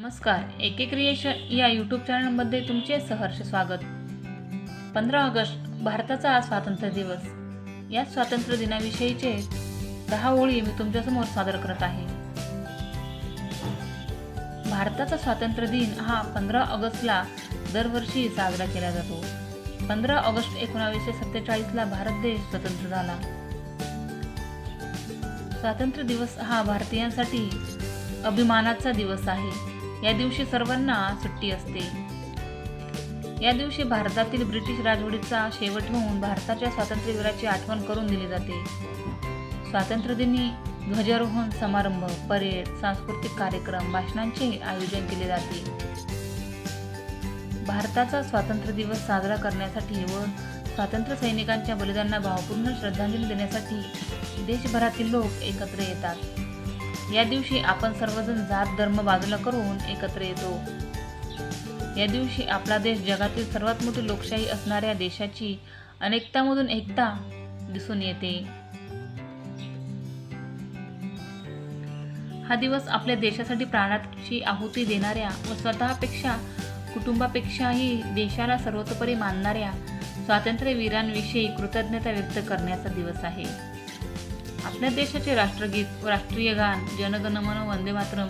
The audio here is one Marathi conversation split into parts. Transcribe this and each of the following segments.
नमस्कार. एके क्रिएशन या यूट्यूब चॅनलमध्ये तुमचे सहर्ष स्वागत. पंधरा ऑगस्ट भारताचा आज स्वातंत्र्य दिवस. या स्वातंत्र्य दिनाविषयीचे दहा ओळी मी तुमच्यासमोर सादर करत आहे. भारताचा स्वातंत्र्य दिन हा पंधरा ऑगस्टला दरवर्षी साजरा केला जातो. पंधरा ऑगस्ट एकोणावीसशे सत्तेचाळीसला भारत देश स्वतंत्र झाला. स्वातंत्र्य दिवस हा भारतीयांसाठी अभिमानाचा दिवस आहे. या दिवशी सर्वांना सुट्टी असते. या दिवशी भारतातील ब्रिटिश राजवटीचा शेवट होऊन भारताच्या स्वातंत्र्यवीराची आठवण करून दिली जाते. स्वातंत्र्यदिनी ध्वजारोहण समारंभ परेड सांस्कृतिक कार्यक्रम भाषणांचे आयोजन केले जाते. भारताचा स्वातंत्र्य दिवस साजरा करण्यासाठी व स्वातंत्र्य सैनिकांच्या बलिदानांना भावपूर्ण श्रद्धांजली देण्यासाठी देशभरातील लोक एकत्र येतात. या दिवशी आपण सर्वजण जात धर्म बाजूला करून एकत्र येतो. या दिवशी आपला देश जगातील सर्वात मोठी लोकशाही असणाऱ्या देशाची अनेकतामधून एकता दिसून येते. हा दिवस आपल्या देशासाठी प्राणाची आहुती देणाऱ्या व स्वतःपेक्षा कुटुंबापेक्षाही देशाला सर्वतोपरी मानणाऱ्या स्वातंत्र्यवीरांविषयी कृतज्ञता व्यक्त करण्याचा दिवस आहे. आपल्या देशाचे राष्ट्रगीत व राष्ट्रीय गान जनगणमन वंदे मातरम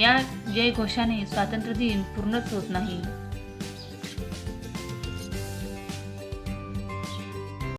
या जयघोषाने स्वातंत्र्य दिन पूर्णच होत नाही.